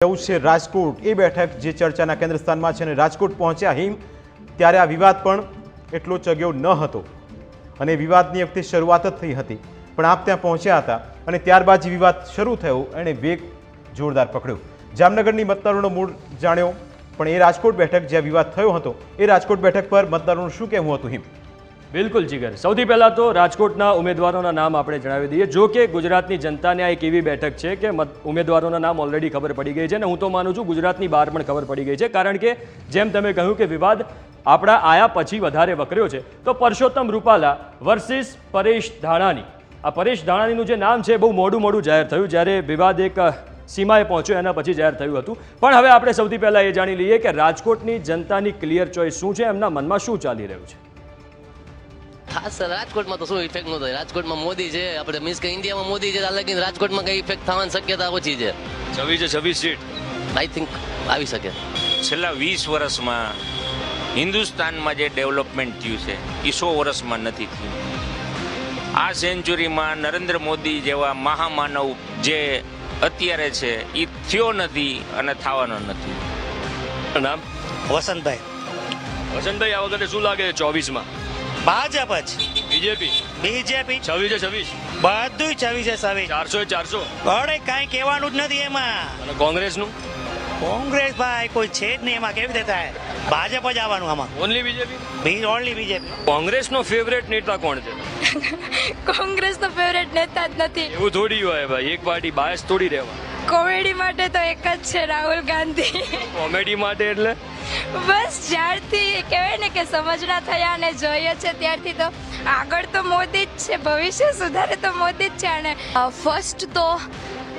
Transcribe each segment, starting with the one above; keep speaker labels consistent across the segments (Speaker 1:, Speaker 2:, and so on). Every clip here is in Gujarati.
Speaker 1: જવું છે, રાજકોટ, એ બેઠક જે ચર્ચાના કેન્દ્ર સ્થાનમાં છે અને રાજકોટ પહોંચ્યા હિમ, ત્યારે આ વિવાદ પણ એટલો ચગ્યો ન હતો. અને વિવાદની વખતે શરૂઆત જ થઈ હતી, પણ આપ ત્યાં પહોંચ્યા હતા અને ત્યારબાદ જે વિવાદ શરૂ થયો, એણે વેગ જોરદાર પકડ્યો. જામનગરની મતદારોનો મૂળ જાણ્યો, પણ એ રાજકોટ બેઠક જ્યાં વિવાદ થયો હતો, એ રાજકોટ બેઠક પર મતદારોનું શું કહેવું હતું હિમ?
Speaker 2: બિલકુલ જીગર. સૌથી પહેલાં તો રાજકોટના ઉમેદવારોના નામ આપણે જણાવી દઈએ. જો કે ગુજરાતની જનતાને આ એક એવી બેઠક છે કે ઉમેદવારોના નામ ઓલરેડી ખબર પડી ગઈ છે અને હું તો માનું છું ગુજરાતની બહાર પણ ખબર પડી ગઈ છે. કારણ કે જેમ તમે કહ્યું કે વિવાદ આપણા આયા પછી વધારે વકર્યો છે. તો પરસોત્તમ રૂપાલા વર્સિસ પરેશ ધાણાની આ પરેશ ધાણાનીનું જે નામ છે બહુ મોડું મોડું જાહેર થયું. જ્યારે વિવાદ એક સીમાએ પહોંચ્યો એના પછી જાહેર થયું હતું. પણ હવે આપણે સૌથી પહેલાં એ જાણી લઈએ કે રાજકોટની જનતાની ક્લિયર ચોઇસ શું છે? એમના મનમાં શું ચાલી રહ્યું છે?
Speaker 3: ખાસ રાજકોટમાં તો શું ઇફેક્ટ ન થાય? રાજકોટમાં મોદી છે આપણે મીન્સ કે ઇન્ડિયામાં મોદી છે હાલાકી રાજકોટમાં કઈ ઇફેક્ટ થવાની શક્યતા ઓછી છે?
Speaker 2: છવ્વીસ છવ્વીસ સીટ.
Speaker 3: આઈ થિંક આવી શકે.
Speaker 4: છેલ્લા વીસ વર્ષમાં હિન્દુસ્તાનમાં જે ડેવલપમેન્ટ થયું છે એ સો વર્ષમાં નથી થયું. આ સેન્ચુરીમાં નરેન્દ્ર મોદી જેવા મહામાનવ જે અત્યારે છે એ થયો નથી અને થવાનો નથી.
Speaker 2: નામ?
Speaker 5: વસંતભાઈ.
Speaker 2: વસંતભાઈ આ વખતે શું લાગે ચોવીસમાં?
Speaker 5: ભાજપ જ.
Speaker 2: બીજેપી.
Speaker 5: બીજેપી.
Speaker 2: છવ્વીસે છવ્વીસ.
Speaker 5: બધું છવ્વીસે છવ્વીસ.
Speaker 2: ચારસો ચારસો.
Speaker 5: અરે કાંઈ કહેવાનું જ નથી એમાં.
Speaker 2: અને કોંગ્રેસનું?
Speaker 5: કોંગ્રેસ ભાઈ કોઈ છે જ નહીં એમાં. કેવી રીતે થાય? ભાજપ જ આવવાનું આમાં.
Speaker 2: Only BJP?
Speaker 5: Only BJP.
Speaker 2: કોંગ્રેસનો ફેવરેટ નેતા કોણ છે?
Speaker 6: કોંગ્રેસ તો ફેવરેટ નેતા જ નથી.
Speaker 2: એવું થોડી હોય ભાઈ. એક પાર્ટી બાયસ થોડી રહેવા.
Speaker 6: કોમેડી માટે તો એક જ છે રાહુલ ગાંધી.
Speaker 2: કોમેડી માટે એટલે?
Speaker 6: બસ જ્યારથી કહેવાય ને કે સમજણા થયા અને જોઈએ છે ત્યારથી તો આગળ તો મોદી જ છે ભવિષ્ય સુધારે તો મોદી જ છે અને
Speaker 7: ફર્સ્ટ તો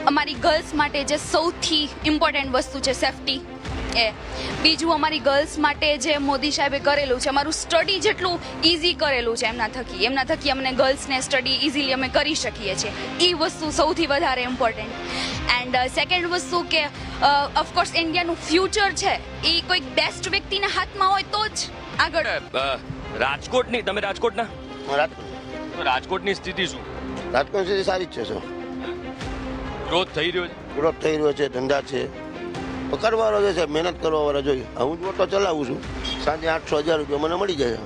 Speaker 7: અમારી ગર્લ્સ માટે જે સૌથી ઇમ્પોર્ટન્ટ વસ્તુ છે સેફટી એ. બીજું અમારી ગર્લ્સ માટે જે મોદી સાહેબે કરેલું છે અમારું સ્ટડી જેટલું ઇઝી કરેલું છે એમના થકી. એમના થકી અમને ગર્લ્સને સ્ટડી ઇઝીલી અમે કરી શકીએ છીએ. એ વસ્તુ સૌથી વધારે ઇમ્પોર્ટન્ટ એન્ડ સેકન્ડ વસ્તુ કે ઓફકોર્સ ઇન્ડિયાનું ફ્યુચર છે. એ કોઈક બેસ્ટ વ્યક્તિના હાથમાં હોય તો જ આગળ
Speaker 2: રાજકોટની તમે રાજકોટના? રાજકોટની સ્થિતિ શું?
Speaker 8: રાજકોટ સ્થિતિ સારી જ છે શું?
Speaker 2: ગ્રોથ થઈ રહ્યો છે?
Speaker 8: ગ્રોથ થઈ રહ્યો છે ધંધા છે. તો કરવાનો છે મહેનત કરવા વાળા જોઈએ હું જ મોટો ચલાવું છું. સાંજે આઠસો હજાર રૂપિયા મને મળી જાય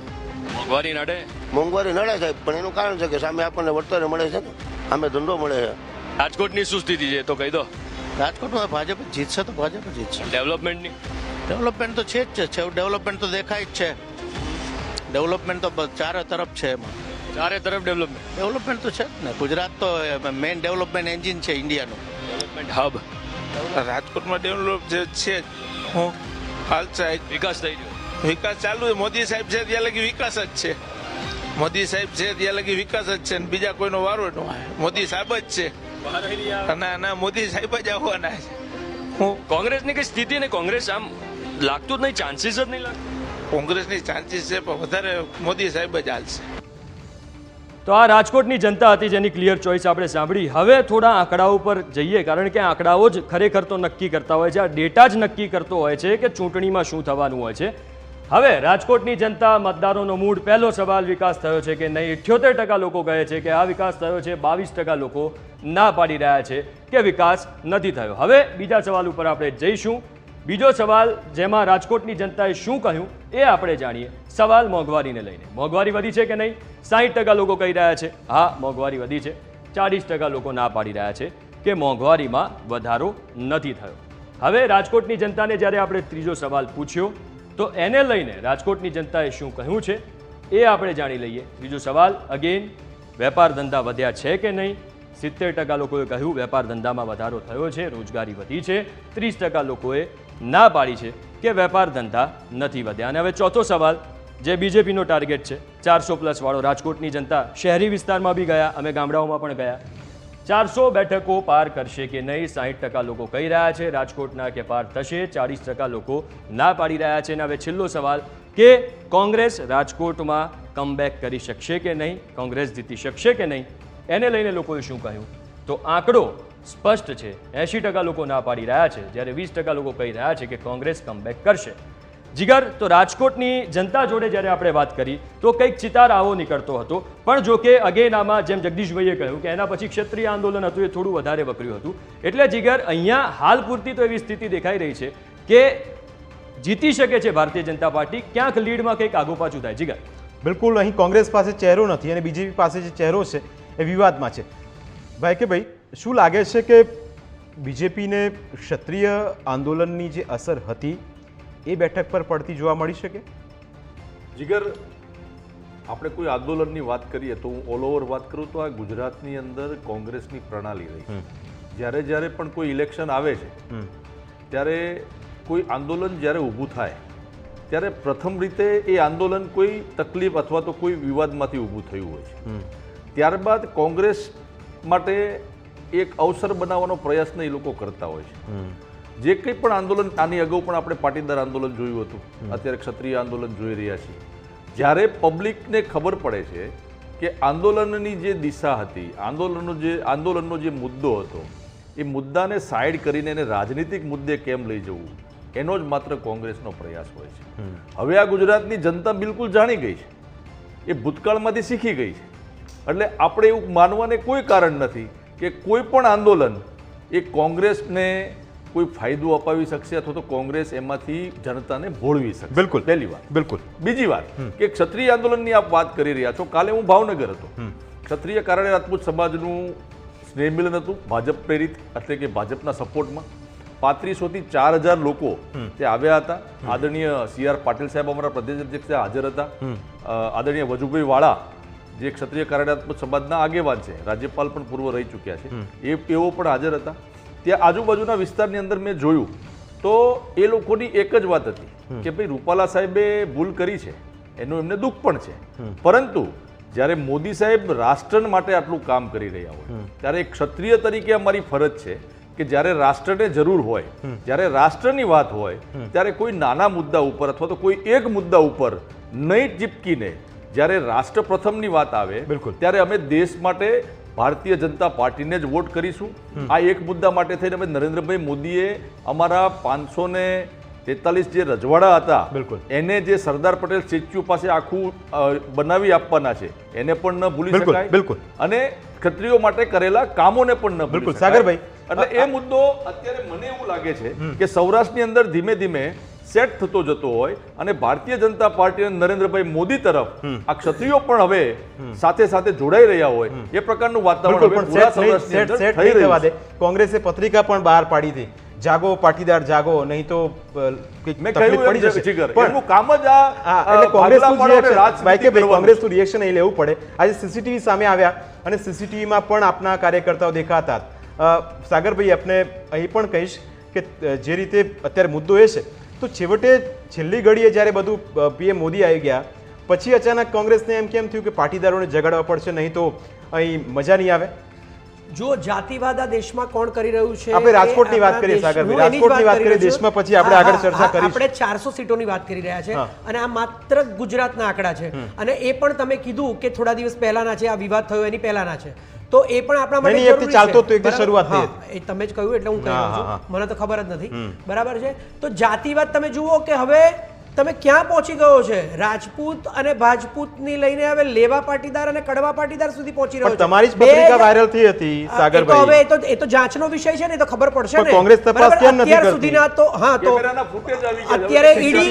Speaker 2: મોંઘવારી નડે?
Speaker 8: મોંઘવારી નડે સાહેબ પણ એનું કારણ છે કે સામે આપણને વળતર મળે છે ને. અમે ધંધો મળે છે.
Speaker 2: રાજકોટની શું સ્થિતિ છે તો કહી દો.
Speaker 9: રાજકોટમાં ભાજપ જીતશે તો ભાજપ જીતશે.
Speaker 2: ડેવલપમેન્ટની
Speaker 9: ડેવલપમેન્ટ તો છે જ છે. ડેવલપમેન્ટ તો દેખાય જ છે. ડેવલપમેન્ટ તો ચારે તરફ છે એમાં.
Speaker 2: ચારે તરફ ડેવલપમેન્ટ
Speaker 9: ડેવલપમેન્ટ તો છે જ ને. ગુજરાત તો મેઇન ડેવલપમેન્ટ એન્જિન છે ઇન્ડિયાનું.
Speaker 2: ડેવલપમેન્ટ હબ
Speaker 10: રાજકોટમાં ડેવલપ જે છે. હું હાલ
Speaker 2: વિકાસ થઈ ગયો.
Speaker 10: વિકાસ ચાલુ છે. મોદી સાહેબ છે ત્યાં લગી વિકાસ જ છે. મોદી સાહેબ છે ત્યાં લગી વિકાસ જ છે ને બીજા કોઈનો વારો ન મોદી સાહેબ જ છે. અને ના મોદી સાહેબ જ આવવાના છે. હું
Speaker 2: કોંગ્રેસની કઈ સ્થિતિ ને કોંગ્રેસ આમ લાગતું જ નહીં ચાન્સીસ જ નહીં લાગતું.
Speaker 10: કોંગ્રેસની ચાન્સીસ છે પણ વધારે મોદી સાહેબ જ હાલશે.
Speaker 2: તો આ રાજકોટની જનતા હતી જેની ક્લિયર ચોઇસ આપણે સાંભળી. હવે થોડા આંકડાઓ પર જઈએ, કારણ કે આંકડાઓ જ ખરેખર તો નક્કી કરતા હોય છે. આ ડેટા જ નક્કી કરતો હોય છે કે ચૂંટણીમાં શું થવાનું હોય છે. હવે રાજકોટની જનતા મતદારોનો મૂડ, પહેલો સવાલ વિકાસ થયો છે કે નહીં? ઇઠ્યોતેર ટકા લોકો કહે છે કે આ વિકાસ થયો છે, બાવીસ ટકા લોકો ના પાડી રહ્યા છે કે વિકાસ નથી થયો. હવે બીજા સવાલ ઉપર આપણે જઈશું. બીજો સવાલ, જેમાં રાજકોટની જનતાએ શું કહ્યું એ આપણે જાણીએ. સવાલ મોંઘવારીને લઈને. મોંઘવારી વધી છે કે નહીં? સાહીઠ ટકા લોકો કહી રહ્યા છે, હા, મોંઘવારી વધી છે. ચાળીસ ટકા લોકો ના પાડી રહ્યા છે કે મોંઘવારીમાં વધારો નથી થયો. હવે રાજકોટની જનતાને જ્યારે આપણે ત્રીજો સવાલ પૂછ્યો, તો એને લઈને રાજકોટની જનતાએ શું કહ્યું છે એ આપણે જાણી લઈએ. ત્રીજો સવાલ, અગેન, વેપાર ધંધા વધ્યા છે કે નહીં? સિત્તેર ટકા લોકોએ કહ્યું, વેપાર ધંધામાં વધારો થયો છે, રોજગારી વધી છે. ત્રીસ ટકા લોકોએ ના પાડી છે કે વેપાર ધંધા નથી વધ્યા. અને હવે ચોથો સવાલ, જે બીજેપીનો ટાર્ગેટ છે, ચારસો પ્લસ વાળો રાજકોટની જનતા શહેરી વિસ્તારમાં બી ગયા, અમે ગામડાઓમાં પણ ગયા. ચારસો બેઠકો પાર કરશે કે નહીં, સાહીઠ ટકા લોકો કહી રહ્યા છે, રાજકોટના કે પાર થશે, ચાળીસ ટકા લોકો ના પાડી રહ્યા છે. અને હવે છેલ્લો સવાલ, કે કોંગ્રેસ રાજકોટમાં કમબેક કરી શકશે કે નહીં, કોંગ્રેસ જીતી શકશે કે નહીં? એને લઈને લોકોએ શું કહ્યું? તો આંકડો સ્પષ્ટ છે. એંશી ટકા લોકો ના પાડી રહ્યા છે. જ્યારે વીસ ટકા લોકો કહી રહ્યા છે કે કોંગ્રેસ કમબેક કરશે. જીગર, તો રાજકોટની જનતા જોડે જ્યારે આપણે વાત કરી, તો કંઈક ચિતાર આવો નીકળતો હતો. પણ જો કે અગેન આમાં જેમ જગદીશભાઈએ કહ્યું કે એના પછી ક્ષત્રિય આંદોલન હતું એ થોડું વધારે વકર્યું હતું. એટલે જીગર, અહીંયા હાલ પૂરતી તો એવી સ્થિતિ દેખાઈ રહી છે કે જીતી શકે છે ભારતીય જનતા પાર્ટી. ક્યાંક લીડમાં કંઈક આગુ પાછું થાય. જીગર.
Speaker 1: બિલકુલ, અહીં કોંગ્રેસ પાસે ચહેરો નથી અને બીજેપી પાસે જે ચહેરો છે એ વિવાદમાં છે. ભાઈ કે ભાઈ શું લાગે છે કે બીજેપીને ક્ષત્રિય આંદોલનની જે અસર હતી એ બેઠક પર પડતી જોવા મળી શકે?
Speaker 11: જીગર આપણે કોઈ આંદોલનની વાત કરીએ તો હું ઓલ ઓવર વાત કરું તો આ ગુજરાતની અંદર કોંગ્રેસની પ્રણાલી રહી જ્યારે જ્યારે પણ કોઈ ઇલેક્શન આવે છે ત્યારે કોઈ આંદોલન જ્યારે ઊભું થાય ત્યારે પ્રથમ રીતે એ આંદોલન કોઈ તકલીફ અથવા તો કોઈ વિવાદમાંથી ઊભું થયું હોય છે. ત્યારબાદ કોંગ્રેસ માટે એક અવસર બનાવવાનો પ્રયાસને એ લોકો કરતા હોય છે. જે કંઈ પણ આંદોલન આની અગાઉ પણ આપણે પાટીદાર આંદોલન જોયું હતું. અત્યારે ક્ષત્રિય આંદોલન જોઈ રહ્યા છીએ. જ્યારે પબ્લિકને ખબર પડે છે કે આંદોલનની જે દિશા હતી આંદોલનનો જે આંદોલનનો જે મુદ્દો હતો એ મુદ્દાને સાઈડ કરીને એને રાજનીતિક મુદ્દે કેમ લઈ જવું? એનો જ માત્ર કોંગ્રેસનો પ્રયાસ હોય છે. હવે આ ગુજરાતની જનતા બિલકુલ જાણી ગઈ છે. એ ભૂતકાળમાંથી શીખી ગઈ છે. એટલે આપણે એવું માનવાને કોઈ કારણ નથી કે કોઈ પણ આંદોલન એ કોંગ્રેસને કોઈ ફાયદો અપાવી શકશે અથવા તો કોંગ્રેસ એમાંથી જનતાને ભોળવી શકશે.
Speaker 1: બિલકુલ.
Speaker 11: પહેલી વાત.
Speaker 1: બિલકુલ.
Speaker 11: બીજી વાત કે ક્ષત્રિય આંદોલનની આપ વાત કરી રહ્યા છો. કાલે હું ભાવનગર હતો. ક્ષત્રિય કારણે રાજપૂત સમાજનું સ્નેહ મિલન હતું. ભાજપ પ્રેરિત એટલે કે ભાજપના સપોર્ટમાં. પાંત્રીસોથી ચાર હજાર લોકો તે આવ્યા હતા. આદરણીય સી આર પાટીલ સાહેબ અમારા પ્રદેશ અધ્યક્ષ હાજર હતા. આદરણીય વજુભાઈ વાળા જે ક્ષત્રિય કાર્યાત્મક સમાજના આગેવાન છે રાજ્યપાલ પણ પૂર્વ રહી ચૂક્યા છે. એ એવો પણ હાજર હતા. ત્યાં આજુબાજુના વિસ્તારની અંદર મેં જોયું તો એ લોકોની એક જ વાત હતી કે ભાઈ રૂપાલા સાહેબે ભૂલ કરી છે એનું એમને દુઃખ પણ છે. પરંતુ જ્યારે મોદી સાહેબ રાષ્ટ્ર માટે આટલું કામ કરી રહ્યા હોય ત્યારે એક ક્ષત્રિય તરીકે અમારી ફરજ છે કે જ્યારે રાષ્ટ્રને જરૂર હોય જ્યારે રાષ્ટ્રની વાત હોય ત્યારે કોઈ નાના મુદ્દા ઉપર અથવા તો કોઈ એક મુદ્દા ઉપર નહીં ચીપકીને જ્યારે રાષ્ટ્ર પ્રથમની વાત આવે
Speaker 1: બિલકુલ.
Speaker 11: ત્યારે અમે દેશ માટે ભારતીય જનતા પાર્ટીને જ વોટ કરીશું આ એક મુદ્દા માટે થઈને અમે નરેન્દ્રભાઈ મોદીએ અમારા પાંચસો ને તેતાલીસ જે રજવાડા હતા
Speaker 1: બિલકુલ.
Speaker 11: એને જે સરદાર પટેલ સ્ટેચ્યુ પાસે આખું બનાવી આપવાના છે એને પણ ન ભૂલી શકાય
Speaker 1: બિલકુલ.
Speaker 11: અને ક્ષત્રિયો માટે કરેલા કામોને પણ ન ભૂલી
Speaker 1: બિલકુલ. સાગરભાઈ.
Speaker 11: એટલે એ મુદ્દો અત્યારે મને એવું લાગે છે કે સૌરાષ્ટ્રની અંદર ધીમે ધીમે સેટ થતો જતો હોય અને ભારતીય જનતા પાર્ટી અને નરેન્દ્રભાઈ મોદી તરફ આ ક્ષત્રિયો પણ હવે સાથે સાથે જોડાઈ રહ્યા હોય એ પ્રકારનું વાતાવરણ
Speaker 1: કોંગ્રેસે પત્રિકા પણ બહાર પાડી હતી. જાગો પાટીદાર જાગો નહીં તો
Speaker 11: મેં કહ્યું
Speaker 1: પડી જશે. પણ
Speaker 11: કામ જ આ
Speaker 1: એટલે કોંગ્રેસનું
Speaker 11: ભાગલા પાડો અને
Speaker 1: reaction-
Speaker 11: રાજનીતિ
Speaker 1: ભાઈ કે ભાઈ
Speaker 11: કરવાનું.
Speaker 1: કોંગ્રેસનું રિએક્શન અહીં લેવું પડે? આજે સીસીટીવી સામે આવ્યા અને સીસીટીવીમાં પણ આપના કાર્યકર્તાઓ દેખાતા. સાગરભાઈ આપને અહીં પણ કહીશ કે જે રીતે અત્યારે મુદ્દો એ છે તો છેવટે છેલ્લી ઘડીએ જ્યારે બધું પીએમ મોદી આવી ગયા પછી અચાનક કોંગ્રેસને એમ કેમ થયું કે પાટીદારોને જગાડવા પડશે નહીં તો અહીં મજા નહીં આવે?
Speaker 12: જો જાતિવાદ આ દેશમાં કોણ કરી રહ્યું છે?
Speaker 1: આપણે રાજકોટની વાત કરીએ, સાગરભાઈ. રાજકોટની વાત કરીએ, દેશમાં પછી આપણે આગળ ચર્ચા
Speaker 12: કરી
Speaker 1: કરીશું.
Speaker 12: આપણે 400 સીટોની વાત કરી રહ્યા છે અને આ માત્ર ગુજરાતના આંકડા છે. અને એ પણ તમે કીધું કે થોડા દિવસ પહેલાના છે આ વિવાદ થયો એની પહેલાના છે. તો એ પણ આપણા માટે જરૂરી
Speaker 1: ચાલતો
Speaker 12: છે.
Speaker 1: ચાલતો તો
Speaker 12: બરાબર?
Speaker 1: શરૂઆત થઈ
Speaker 12: એ તમે જ કહ્યું એટલે હું કહી રહ્યો છું. મને તો ખબર જ નથી. બરાબર છે? તો જાતિવાદ તમે જુઓ કે હવે તમે ક્યાં પહોંચી ગયો છે? રાજપૂત અને ભાજપૂતની લઈને હવે લેવા પાટીદાર અને કડવા પાટીદાર સુધી પહોંચી રહ્યો છે.
Speaker 1: તમારી જ પત્રિકા વાયરલ થઈ હતી સાગરભાઈ.
Speaker 12: હવે એ તો એ તો જાંચનો વિષય છે ને તો ખબર પડશે ને.
Speaker 1: કોંગ્રેસ તપાસ કેમ નથી
Speaker 12: અત્યાર
Speaker 1: કરતી?
Speaker 12: સુધીના તો હા તો
Speaker 11: કેમેરાના ફૂટેજ આવી ગયા છે.
Speaker 12: અત્યારે ઈડી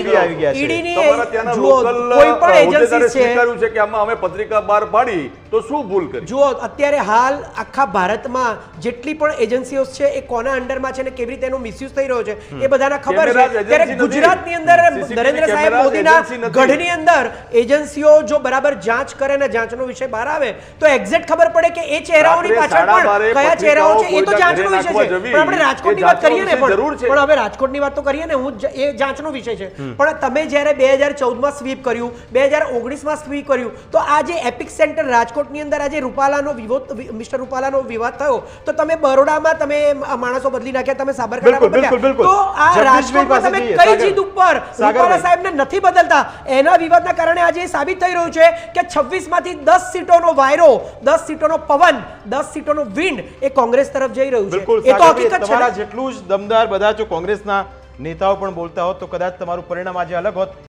Speaker 11: ઈડી ત્યાંના
Speaker 12: જુઓ કોઈ પણ એજન્સી છે
Speaker 11: સ્વીકાર્યું છે કે આમાં અમે પત્રિકા બહાર પાડી તો શું ભૂલ કરી?
Speaker 12: જુઓ અત્યારે હાલ આખા ભારતમાં જેટલી પણ એજન્સીઓ છે એ કોના અંડરમાં છે ને કેવી રીતે એનો મિસયુઝ થઈ રહ્યો છે એ બધાના ખબર છે. ત્યારે. ગુજરાતની અંદર
Speaker 11: CCTV
Speaker 12: નરેન્દ્ર સાહેબ મોદીના ગઢની અંદર એજન્સીઓ જો બરાબર જાંચ કરે ને જાંચનો વિષય બહાર આવે તો એક્ઝેક્ટ ખબર પડે કે એ ચહેરાઓની પાછળ પણ કયા ચહેરાઓ છે એ તો જાંચનો વિષય છે. પણ આપણે રાજકોટની વાત કરીએ ને પણ હવે રાજકોટની વાત તો કરીએ ને હું એ જાંચનો વિષય છે. પણ તમે જ્યારે બે હજાર ચૌદમાં સ્વીપ કર્યું બે હજાર ઓગણીસમાં સ્વીપ કર્યું તો આ જે એપિક સેન્ટર રાજકોટની અંદર આજે રૂપાલાનો વિવાદ મિસ્ટર રૂપાલાનો વિવાદ થયો તો તમે બરોડામાં તમે માણસો બદલી નાખ્યા તમે.
Speaker 1: બિલકુલ,
Speaker 12: તો આ રાજકોટમાં તમે કઈ જીત ઉપર રૂપાલા સાહેબને નથી બદલતા. એના વિવાદના કારણે આજે સાબિત થઈ રહ્યું છે કે 26 માંથી દસ સીટોનો વાયરો દસ સીટોનો પવન દસ સીટોનો વિન્ડ એ કોંગ્રેસ તરફ જઈ રહ્યું છે. એ તો હકીકત છે.
Speaker 1: જેટલું જ દમદાર બધા જો કોંગ્રેસના નેતાઓ પણ બોલતા હોત તો કદાચ તમારું પરિણામ આજે અલગ હોત.